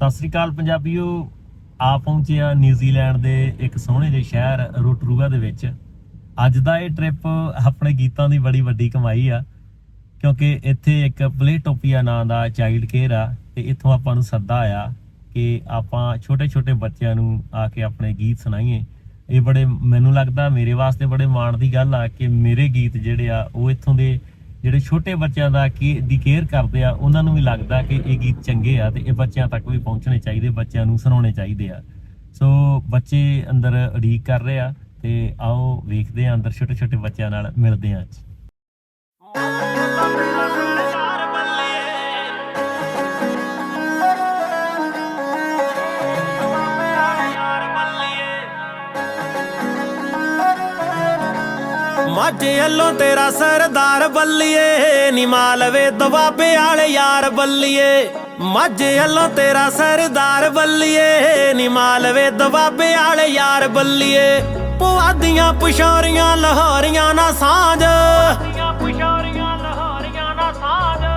ਸਤਿ ਸ੍ਰੀ ਅਕਾਲ ਪੰਜਾਬੀਓ। ਆ ਪਹੁੰਚਿਆ ਨਿਊਜ਼ੀਲੈਂਡ ਦੇ ਇੱਕ ਸੋਹਣੇ ਜਿਹੇ ਸ਼ਹਿਰ ਰੋਟਰੂਆ ਦੇ ਵਿੱਚ। ਅੱਜ ਦਾ ਇਹ ਟ੍ਰਿਪ ਆਪਣੇ ਗੀਤਾਂ ਦੀ ਬੜੀ ਵੱਡੀ ਕਮਾਈ ਆ, ਕਿਉਂਕਿ ਇੱਥੇ ਇੱਕ ਪਲੇਟੋਪੀਆ ਨਾਂ ਦਾ ਚਾਈਲਡ ਕੇਅਰ ਆ, ਤੇ ਇੱਥੋਂ ਆਪਾਂ ਨੂੰ ਸੱਦਾ ਆਇਆ ਕਿ ਆਪਾਂ ਛੋਟੇ ਛੋਟੇ ਬੱਚਿਆਂ ਨੂੰ ਆ ਕੇ ਆਪਣੇ ਗੀਤ ਸੁਣਾਈਏ। ਇਹ ਬੜੇ, ਮੈਨੂੰ ਲੱਗਦਾ ਮੇਰੇ ਵਾਸਤੇ ਬੜੇ ਮਾਣ ਦੀ ਗੱਲ ਆ ਕਿ ਮੇਰੇ ਗੀਤ ਜਿਹੜੇ ਆ, ਉਹ ਇੱਥੋਂ ਦੇ ਜਿਹੜੇ ਛੋਟੇ ਬੱਚਿਆਂ ਦਾ ਕੀ ਦੀ ਕੇਅਰ ਕਰਦੇ ਆ, ਉਹਨਾਂ ਨੂੰ ਵੀ ਲੱਗਦਾ ਕਿ ਇਹ ਗੀਤ ਚੰਗੇ ਆ ਤੇ ਇਹ ਬੱਚਿਆਂ ਤੱਕ ਵੀ ਪਹੁੰਚਣੇ ਚਾਹੀਦੇ, ਬੱਚਿਆਂ ਨੂੰ ਸੁਣਾਉਣੇ ਚਾਹੀਦੇ ਆ। ਸੋ ਬੱਚੇ ਅੰਦਰ ਉਡੀਕ ਕਰ ਰਹੇ ਆ ਤੇ ਆਓ ਵੇਖਦੇ ਆ ਅੰਦਰ ਛੋਟੇ ਛੋਟੇ ਬੱਚਿਆਂ ਨਾਲ, ਮਿਲਦੇ ਆ ਅੱਜ। ਮਾਝੇ ਵੱਲੋਂ ਤੇਰਾ ਸਰਦਾਰ ਬੱਲੀਏ, ਨੀ ਮਾਲਵੇ ਦਵਾਬੇ ਵਾਲੇ ਯਾਰ ਬੱਲੀਏ। ਮਾਝੇ ਵੱਲੋਂ ਤੇਰਾ ਸਰਦਾਰ ਬੱਲੀਏ, ਨੀ ਮਾਲਵੇ ਦਵਾਬੇ ਵਾਲੇ ਯਾਰ ਬੱਲੀਏ। ਪੁਆਦੀਆਂ ਪੁਸ਼ਾਰੀਆਂ ਲਾਹੌਰੀਆਂ ਨਾ ਸਾਂਝ।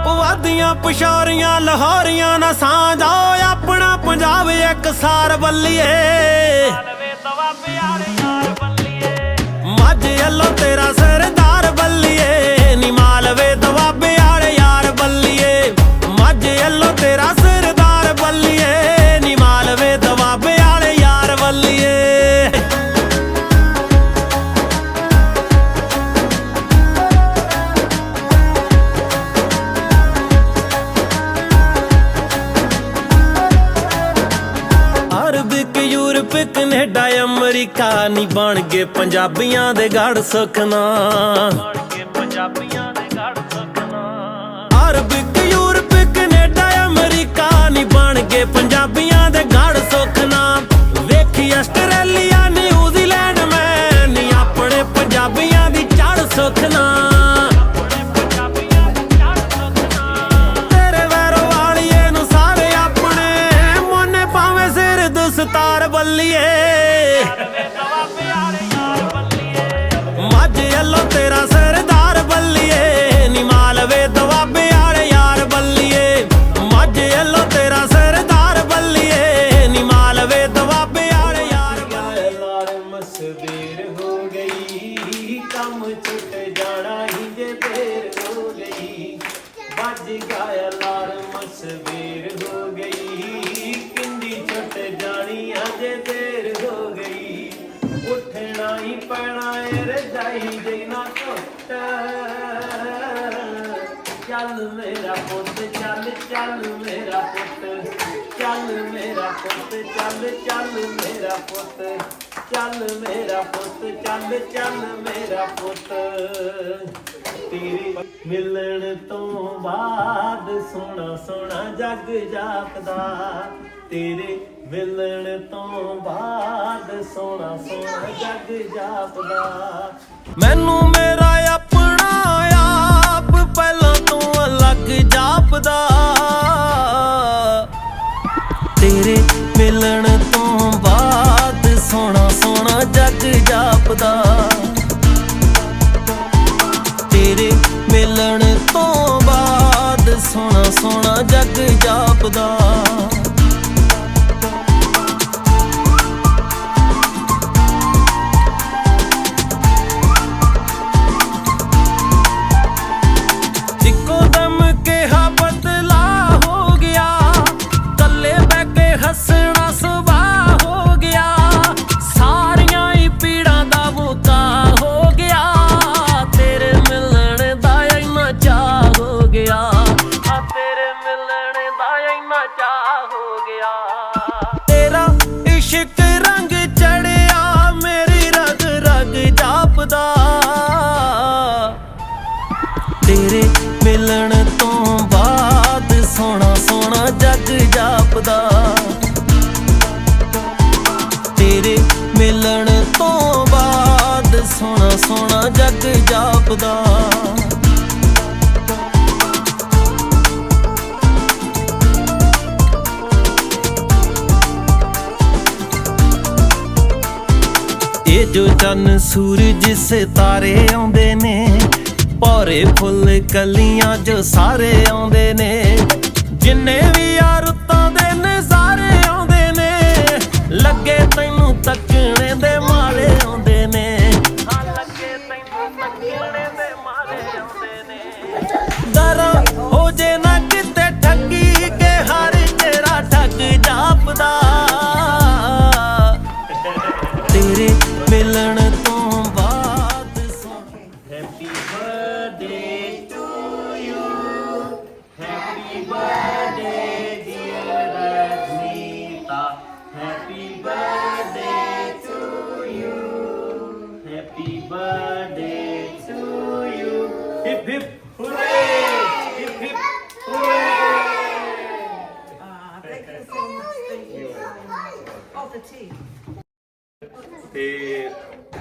ਪੁਆਦੀਆਂ ਪੁਸ਼ਾਰੀਆਂ ਲਾਹੌਰੀਆਂ ਨਾ ਸਾਂਝ। ਓਏ ਆਪਣਾ ਪੰਜਾਬ ਇੱਕ ਸਾਰ ਬੱਲੀਏ। ਮਾਝੇ ਵੱਲੋਂ ਤੇਰਾ ਸਰਦਾਰ ਬੱਲੀਏ ਨੀ ਮਾਲਵੇ ਦਵਾਬੇ ਵਾਲੇ ਯਾਰ ਬੱਲੀਏ। ਮਾਝੇ ਵੱਲੋਂ ਤੇਰਾ ਸਰਦਾਰ ਅਮਰੀਕਾ ਨਹੀਂ ਬਣ ਗਏ ਪੰਜਾਬੀਆਂ ਦੇ ਗੜ ਸੁਖਨਾ। ਅਰਬ ਯੂਰਪ ਕੈਨੇਡਾ, ਅਮਰੀਕਾ ਨਹੀਂ ਬਣ ਗਏ ਪੰਜਾਬੀਆਂ ਦੇ ਗੜ ਸੁਖਨਾ। ਵੇਖੀ ਆਸਟ੍ਰੇਲੀਆ, ਨਿਊਜ਼ੀਲੈਂਡ, ਮੈਂ ਨਹੀਂ ਆਪਣੇ ਪੰਜਾਬੀਆਂ ਦੀ ਚੜ ਸੁਖਨਾ। ਤੇਰੇ ਵੈਰੋ ਵਾਲੀਏ ਨੂੰ ਸਾਰੇ ਆਪਣੇ। ਮੋਨੇ ਪਾਵੇਂ ਸਿਰ ਦਸਤਾਰ ਬੱਲੀਏ। ਕੰਮ ਛੁੱਟ ਜਾਣਾ ਹੀ ਜੇ ਦੇਰ ਹੋ ਗਈ। ਵੱਜ ਗਿਆ ਅਲਾਰਮ, ਸਵੇਰ ਹੋ ਗਈ। ਕਿੰਦੀ ਛੁੱਟ ਜਾਣੀ ਅਜੇ ਦੇਰ ਹੋ ਗਈ। ਉੱਠਣਾ ਹੀ ਪੈਣਾ ਏ, ਰਜਾਈ ਦੇ ਨਾ ਟੁੱਟ। ਚੱਲ ਮੇਰਾ ਪੁੱਤ, ਚੱਲ ਚੱਲ ਮੇਰਾ ਪੁੱਤ। ਚੱਲ ਮੇਰਾ ਪੁੱਤ, ਚੱਲ ਚੱਲ ਮੇਰਾ ਪੁੱਤ। ਚੱਲ ਮੇਰਾ ਪੁੱਤ, ਚੱਲ ਚੱਲ ਮੇਰਾ ਪੁੱਤ। ਤੇਰੀ ਮਿਲਣ ਤੋਂ ਬਾਅਦ ਸੋਹਣਾ ਸੋਹਣਾ ਜੱਗ ਜਾਪਦਾ। ਤੇਰੇ ਮਿਲਣ ਤੋਂ ਬਾਅਦ ਸੋਹਣਾ ਸੋਹਣਾ ਜੱਗ ਜਾਪਦਾ। ਮੈਨੂੰ ਮੇਰਾ ਆਪਣਾ ਆਪ ਪਹਿਲਾਂ ਤੋਂ ਅਲੱਗ ਜਾਪਦਾ। ਤੇਰੇ ਮਿਲਣ ਤੋਂ ਬਾਅਦ ਸੋਹਣਾ ਜੱਗ ਜਾਪਦਾ। ਤੇਰੇ ਮਿਲਣ ਤੋਂ ਬਾਅਦ ਸੋਹਣਾ ਸੋਹਣਾ ਜੱਗ ਜਾਪਦਾ। ਜਾਪਦਾ ਤੇਰੇ ਮਿਲਣ ਤੋਂ ਬਾਅਦ ਸੋਹਣਾ ਸੋਹਣਾ ਜੱਗ ਜਾਪਦਾ। ਇਹ ਜੋ ਚੰਨ ਸੂਰਜ ਸਿਤਾਰੇ ਆਉਂਦੇ ਨੇ, ਭੌਰੇ ਫੁੱਲ ਕਲੀਆਂ ਜੋ ਸਾਰੇ ਆਉਂਦੇ ਨੇ, ਜਿੰਨੇ ਵੀ ਯਾਰ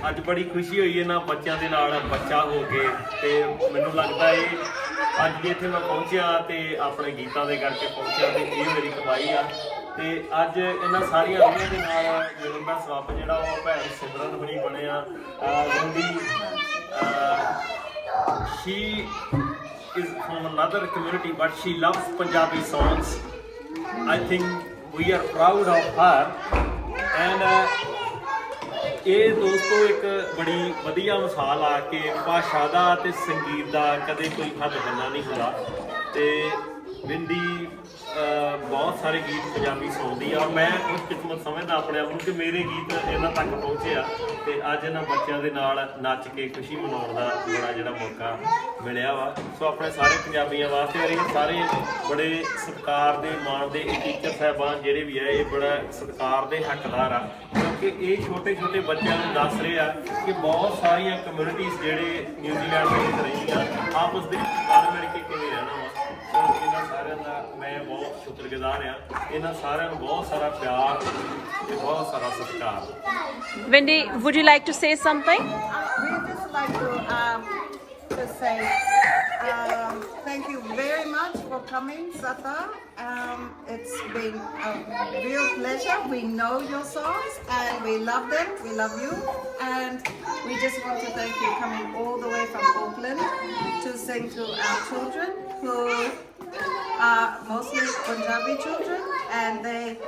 ਅੱਜ ਬੜੀ ਖੁਸ਼ੀ ਹੋਈ ਇਹਨਾਂ ਬੱਚਿਆਂ ਦੇ ਨਾਲ ਬੱਚਾ ਹੋ ਕੇ ਤੇ ਮੈਨੂੰ ਲੱਗਦਾ ਏ ਅੱਜ ਵੀ ਇੱਥੇ ਮੈਂ ਪਹੁੰਚਿਆ ਤੇ ਆਪਣੇ ਗੀਤਾਂ ਦੇ ਕਰਕੇ ਪਹੁੰਚਿਆ ਤੇ ਇਹ ਮੇਰੀ ਕਮਾਈ ਆ। ਤੇ ਅੱਜ ਇਹਨਾਂ ਸਾਰੀਆਂ ਰੂਹਾਂ ਦੇ ਨਾਲ ਮਿਲਣ ਦਾ ਸਬੱਬ ਜਿਹੜਾ ਉਹ ਭੈਣ ਸਿਮਰਨ ਹੋਣੀ ਬਣਿਆ ਰੰਦੀ she is from another community but she loves Punjabi songs. I think we are proud of her. And uh, ਇਹ ਦੋਸਤੋ ਇੱਕ ਬੜੀ ਵਧੀਆ ਮਿਸਾਲ ਆ ਕਿ ਭਾਸ਼ਾ ਦਾ ਤੇ ਸੰਗੀਤ ਦਾ ਕਦੇ ਕੋਈ ਹੱਦ ਬੰਨਾ ਨਹੀਂ ਹੁੰਦਾ। ਤੇ ਵਿੰਦੀ ਬਹੁਤ ਸਾਰੇ ਗੀਤ ਪੰਜਾਬੀ ਸੁਣਦੀ ਆ। ਔਰ ਮੈਂ ਉਸ ਕਿਸਮਤ ਸਮਝਦਾ ਆਪਣੇ ਆਪ ਨੂੰ ਕਿ ਮੇਰੇ ਗੀਤ ਇਹਨਾਂ ਤੱਕ ਪਹੁੰਚੇ ਆ ਤੇ ਅੱਜ ਇਹਨਾਂ ਬੱਚਿਆਂ ਦੇ ਨਾਲ ਨੱਚ ਕੇ ਖੁਸ਼ੀ ਮਨਾਉਣ ਦਾ ਬੜਾ ਜਿਹੜਾ ਮੌਕਾ ਮਿਲਿਆ ਵਾ। ਸੋ ਆਪਣੇ ਸਾਰੇ ਪੰਜਾਬੀਆਂ ਵਾਸਤੇ ਔਰ ਇਹ ਸਾਰੇ ਬੜੇ ਸਤਿਕਾਰ ਦੇ, ਮਾਣ ਦੇ ਇਹ ਟੀਚਰ ਸਾਹਿਬਾਨ ਜਿਹੜੇ ਵੀ ਆ, ਇਹ ਬੜਾ ਸਤਿਕਾਰ ਦੇ ਹੱਕਦਾਰ ਆ। ਕਿਉਂਕਿ ਇਹ ਛੋਟੇ ਛੋਟੇ ਬੱਚਿਆਂ ਨੂੰ ਦੱਸ ਰਹੇ ਆ ਕਿ ਬਹੁਤ ਸਾਰੀਆਂ ਕਮਿਊਨਿਟੀਆਂ ਜਿਹੜੇ ਨਿਊਜ਼ੀਲੈਂਡ ਦੇ ਵਿੱਚ ਰਹਿੰਦੀਆਂ ਆਪਸ ਦੇ ਵਿੱਚ ਰਲ ਮਿਲ ਕੇ ਕਿਵੇਂ ਰਹਿਣਾ ਵਾ? ਸੋ ਇਹਨਾਂ ਸਾਰਿਆਂ ਦਾ ਮੈਂ ਬਹੁਤ ਸ਼ੁਕਰਗੁਜ਼ਾਰ ਆ। ਇਹਨਾਂ ਸਾਰਿਆਂ ਨੂੰ ਬਹੁਤ ਸਾਰਾ ਪਿਆਰ ਤੇ ਬਹੁਤ ਸਾਰਾ ਸਤਿਕਾਰ। Wendy, would you like to say something? We just like to um, to say um, thank you very much for coming, Sata. Um, it's been a real pleasure. We know your songs and we love them. We love you, and we just want to thank you coming all the way from Auckland to sing to our children who are mostly Punjabi children, and they.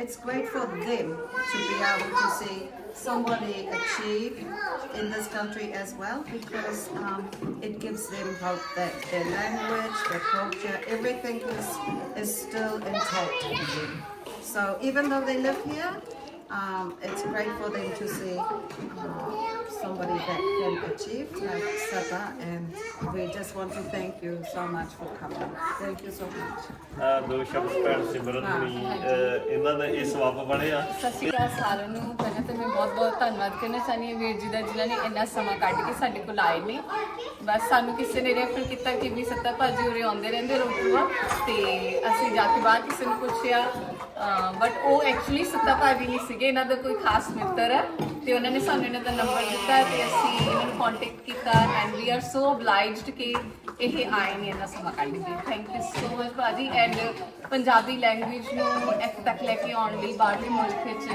It's great for them to be able to see somebody achieve in this country as well because um, it gives them hope that their language, their culture, everything is, is still intact. So even though they live here, um, it's great for them to see uh, somebody that can achieve like Sata and we just want to thank you so much for coming. Thank you so much. ਅਹ ਦੋ ਸ਼ਬਦ ਭੈਣ ਸਿਮਰਨ ਹੁਣੀ ਅਹ ਇਹਨਾਂ ਦਾ ਇਹ ਸਬੱਬ ਬਣੇ ਆ ਸਤਿ ਸ਼੍ਰੀ ਅਕਾਲ ਸਾਰਿਆਂ ਨੂੰ। ਪਹਿਲਾਂ ਤਾਂ ਮੈਂ ਬਹੁਤ ਬਹੁਤ ਧੰਨਵਾਦ ਕਰਨਾ ਚਾਹੁੰਦੀ ਹਾਂ ਵੀਰ ਜੀ ਦਾ ਜਿਨ੍ਹਾਂ ਨੇ ਇੰਨਾ ਸਮਾਂ ਕੱਢ ਕੇ ਸਾਡੇ ਕੋਲ ਆਏ ਨੇ। ਬਸ ਸਾਨੂੰ ਕਿਸੇ ਨੇ ਰੈਫਰ ਕੀਤਾ ਕਿ ਵੀ ਸੱਤਾ ਭਾਜੀ ਉਰੇ ਆਉਂਦੇ ਰਹਿੰਦੇ ਰੋਟੂਆ ਤੇ ਅਸੀਂ ਜਾ ਕੇ ਬਾਹਰ ਕਿਸੇ ਨੂੰ ਪੁੱਛਿਆ। ਬਟ ਉਹ ਐਕਚੁਅਲੀ ਸੱਤਾ ਭਾਜੀ ਨਹੀਂ ਸੀਗੇ ਇਹਨਾਂ ਦਾ ਕੋਈ ਖਾਸ ਮਿੱਤਰ ਹੈ। ਤੇ ਉਹਨਾਂ ਨੇ ਸਾਨੂੰ ਇਹਨਾਂ ਦਾ ਨੰਬਰ ਦਿੱਤਾ ਤੇ ਅਸੀਂ ਇਹਨਾਂ ਨੂੰ ਕੰਟੈਕਟ ਕੀਤਾ and we are so obliged ਕਿ ਇਹ ਆਏ ਨੇ ਇਹਨਾਂ ਸਮਾਂ ਕੱਢ ਕੇ। ਥੈਂਕ ਯੂ ਸੋ ਮਚ ਭਾਜੀ ਐਂਡ ਪੰਜਾਬੀ ਲੈਂਗੁਏਜ ਨੂੰ ਇੱਥੇ ਤੱਕ ਲੈ ਕੇ ਆਉਣ ਲਈ ਬਾਹਰਲੇ ਮੁਲਕ ਵਿੱਚ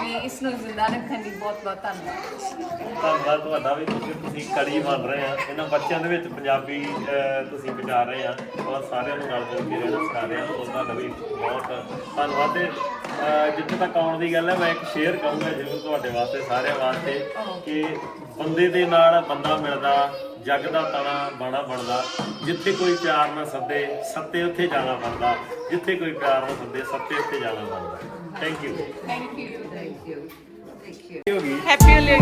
ਵੀ ਇਸ ਨੂੰ ਜ਼ਿੰਦਾ ਰੱਖਣ ਲਈ ਬਹੁਤ ਬਹੁਤ ਧੰਨਵਾਦ। ਧੰਨਵਾਦ ਤੁਹਾਡਾ ਵੀ ਤੁਸੀਂ ਤੁਸੀਂ ਕੜੀ ਬਣ ਰਹੇ ਆ। ਇਹਨਾਂ ਬੱਚਿਆਂ ਦੇ ਵਿੱਚ ਪੰਜਾਬੀ ਤੁਸੀਂ ਪਹੁੰਚਾ ਰਹੇ ਆ। ਔਰ ਸਾਰਿਆਂ ਨੂੰ ਨਾਲ ਜੁੜ ਕੇ ਰਹਿਣਾ ਸਿਖਾ ਰਹੇ ਆ। ਉਹ ਤੁਹਾਡਾ ਵੀ ਬਹੁਤ ਧੰਨਵਾਦ ਜਿੱਥੇ ਤੱਕ ਆਉਣ ਦੀ ਗੱਲ ਹੈ ਮੈਂ ਇੱਕ ਸ਼ੇਅਰ ਕਹੂੰਗਾ ਜ਼ਰੂਰ ਤੁਹਾਡੇ ਵਾਸਤੇ ਸਾਰਿਆਂ ਵਾਸਤੇ ਕਿ ਬੰਦੇ ਦੇ ਨਾਲ ਬੰਦਾ ਮਿਲਦਾ ਜੱਗ ਦਾ ਤਣਾ ਬਾਣਾ ਬਣਦਾ ਜਿੱਥੇ ਕੋਈ ਪਿਆਰ ਨਾ ਸੱਦੇ ਸੱਤੇ ਉੱਥੇ ਜਾਣਾ ਬਣਦਾ ਜਿੱਥੇ ਕੋਈ ਪਿਆਰ ਨਾ ਸੱਦੇ ਸੱਤੇ ਉੱਥੇ ਜਾਣਾ ਬਣਦਾ thank you thank you Thank you. Thank you. ਹੋ ਗਈ Happy Holi.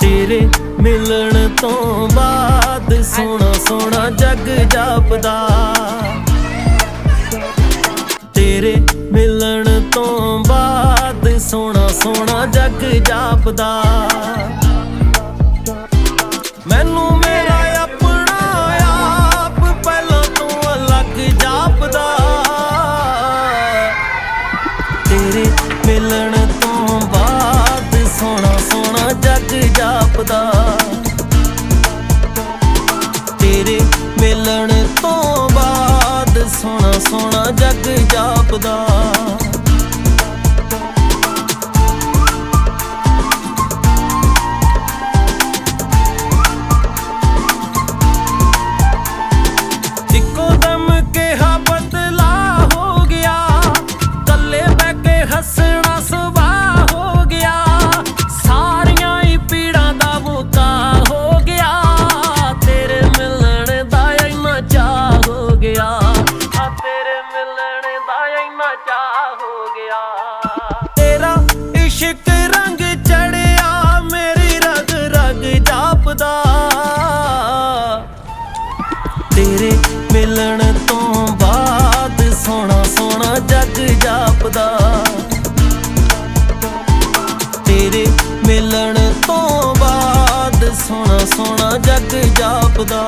ਤੇਰੇ ਮਿਲਣ ਤੋਂ ਬਾਅਦ ਸੋਹਣਾ ਸੋਹਣਾ ਜੱਗ ਜਾਪਦਾ। ਤੇਰੇ ਮਿਲਣ ਤੋਂ ਬਾਅਦ ਸੋਹਣਾ ਸੋਹਣਾ ਜੱਗ ਜਾਪਦਾ। ਜੱਗ ਤੇਰੇ ਮਿਲਣ ਤੋਂ ਬਾਅਦ ਸੋਹਣਾ ਸੋਹਣਾ ਜੱਗ ਜਾਪਦਾ। ਤੇਰੇ ਮਿਲਣ ਤੋਂ ਬਾਅਦ ਸੋਹਣਾ ਸੋਹਣਾ ਜੱਗ ਜਾਪਦਾ।